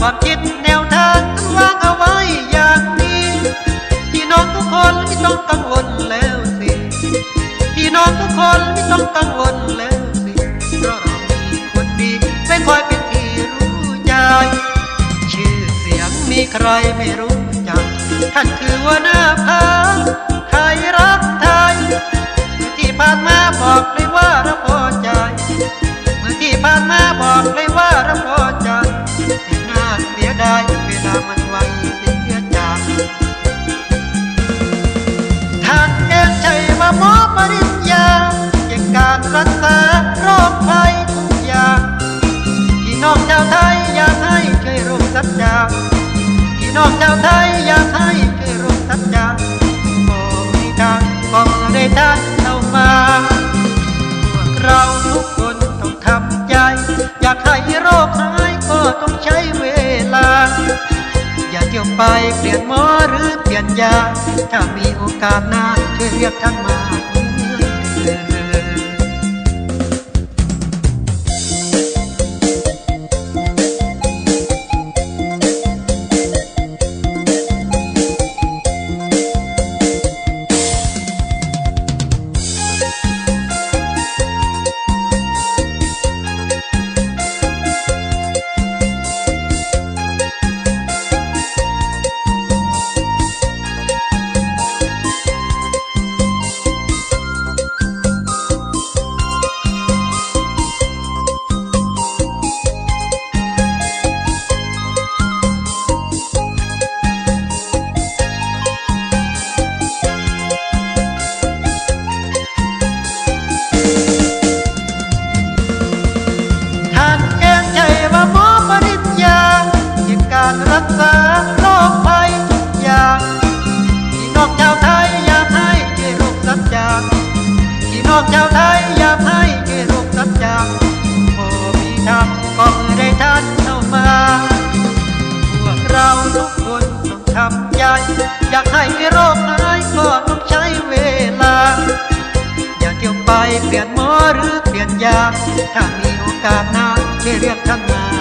ความคิดแนวทางนั้นวางเอาไว้อย่างนี้พี่น้องทุกคนไม่ต้องกังวลแล้วสิพี่น้องทุกคนไม่ต้องกังวลแล้วสิเพราะเรามีคนดีไม่คอยเป็นที่รู้ใจชื่อเสียงมีใครไม่รู้จักท่านคือว่าหน้าพาไทยรักไทยเมื่อที่ผ่านมาบอกเลยว่าเราพอใจเมื่อที่ผ่านมาบอกเลยว่าเราพอใจ ยดายเวลามันไวเสียจากทานเองใช่ว่าหมอปริญญาเก่งการรักษาโรคภัยทุกอย่างพี่น้องชาวไทยอยากให้ช่วยร่วมสัจจาพี่น้องชาวไทยอยากให้ช่วยร่วมสัจจาบอกให้ดังก็ได้ท่านเข้ามาพวกเราทุกคนต้องทำใจ อยากให้โรคหาย ไปเปลี่ยนหมอหรือเปลี่ยนยา ถ้ามีโอกาสหน้าช่วยเรียกท่านมา รักษาโรคภัยทุกอย่างพี่น้องชาวไทยอยากให้ช่วยร่วมสัจจาพี่น้องชาวไทยอยากให้ช่วยร่วมสัจจาโอ้มีทางก็มือได้ท่านเข้ามาพวกเราทุกคนต้องทำใจอยากให้โรคหายก็ต้องใช้เวลา อย่าเที่ยวไปเปลี่ยนหมอหรือเปลี่ยนยาถ้ามีโอกาสหน้าช่เรียกท่านมา